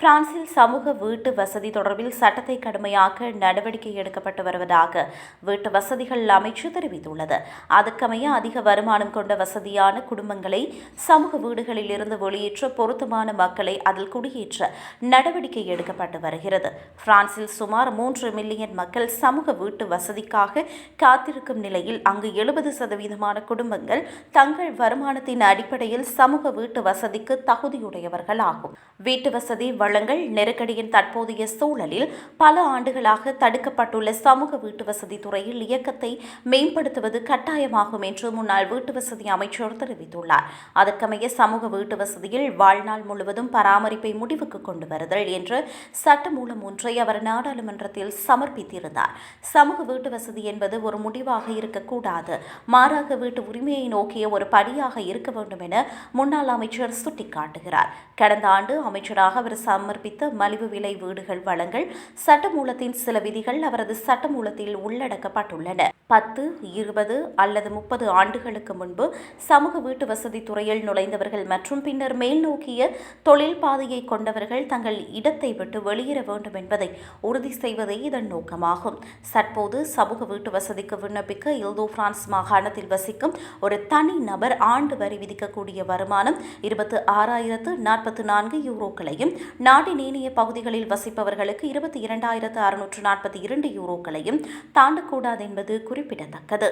பிரான்சில் சமூக வீட்டு வசதி தொடர்பில் சட்டத்தை கடுமையாக்க நடவடிக்கை எடுக்கப்பட்டு வருவதாக வீட்டு வசதிகள் அமைச்சு தெரிவித்துள்ளது. அதுக்கமைய அதிக வருமானம் கொண்ட வசதியான குடும்பங்களை சமூக வீடுகளில் இருந்து வெளியேற்ற பொருத்தமான மக்களை அதில் குடியேற்ற நடவடிக்கை எடுக்கப்பட்டு வருகிறது. பிரான்சில் சுமார் மூன்று மில்லியன் மக்கள் சமூக வீட்டு வசதிக்காக காத்திருக்கும் நிலையில் அங்கு எழுபது சதவீதமான குடும்பங்கள் தங்கள் வருமானத்தின் அடிப்படையில் சமூக வீட்டு வசதிக்கு தகுதியுடையவர்கள் ஆகும் வீட்டு வசதி வளங்கள் நெருக்கடியின் தற்போதைய சூழலில் பல ஆண்டுகளாக தடுக்கப்பட்டுள்ள சமூக வீட்டு வசதி துறையில் இயக்கத்தை மேம்படுத்துவது கட்டாயமாகும் என்று முன்னாள் வீட்டு வசதி அமைச்சர் தெரிவித்துள்ளார். அதற்கமைய சமூக வீட்டு வசதியில் வாழ்நாள் முழுவதும் பராமரிப்பை முடிவுக்கு கொண்டு வருதல் என்று சட்டமூலம் ஒன்றை அவர் நாடாளுமன்றத்தில் சமர்ப்பித்திருந்தார். சமூக வீட்டு வசதி என்பது ஒரு முடிவாக இருக்கக்கூடாது. மாறாக வீட்டு உரிமையை நோக்கிய ஒரு படியாக இருக்க வேண்டும் என முன்னாள் அமைச்சர் சுட்டிக்காட்டுகிறார். கடந்த ஆண்டு அமைச்சராக அவர் சமர்ப்பித்த மலிவு விலை வீடுகள் வழங்கல் சட்டமூலத்தின் சில விதிகள் அவரது சட்டமூலத்தில் உள்ளடக்கப்பட்டுள்ளன. பத்து இருபது அல்லது முப்பது ஆண்டுகளுக்கு முன்பு சமூக வீட்டு வசதி துறையில் நுழைந்தவர்கள் மற்றும் பின்னர் மேல் நோக்கிய தொழில் பாதையை கொண்டவர்கள் தங்கள் இடத்தை விட்டு வெளியேற வேண்டும் என்பதை உறுதி செய்வதே இதன் நோக்கமாகும். தற்போது சமூக வீட்டு வசதிக்கு விண்ணப்பிக்க இல்தோ பிரான்ஸ் மாகாணத்தில் வசிக்கும் ஒரு தனி நபர் ஆண்டு வரி விதிக்கக்கூடிய வருமானம் இருபத்து ஆறாயிரத்து நாற்பத்து நான்கு யூரோக்களையும் நாட்டின் ஏனைய பகுதிகளில் வசிப்பவர்களுக்கு இருபத்தி இரண்டாயிரத்து அறுநூற்று நாற்பத்தி இரண்டு யூரோக்களையும் தாண்டக்கூடாது என்பது குறிப்பிடத்தக்கது.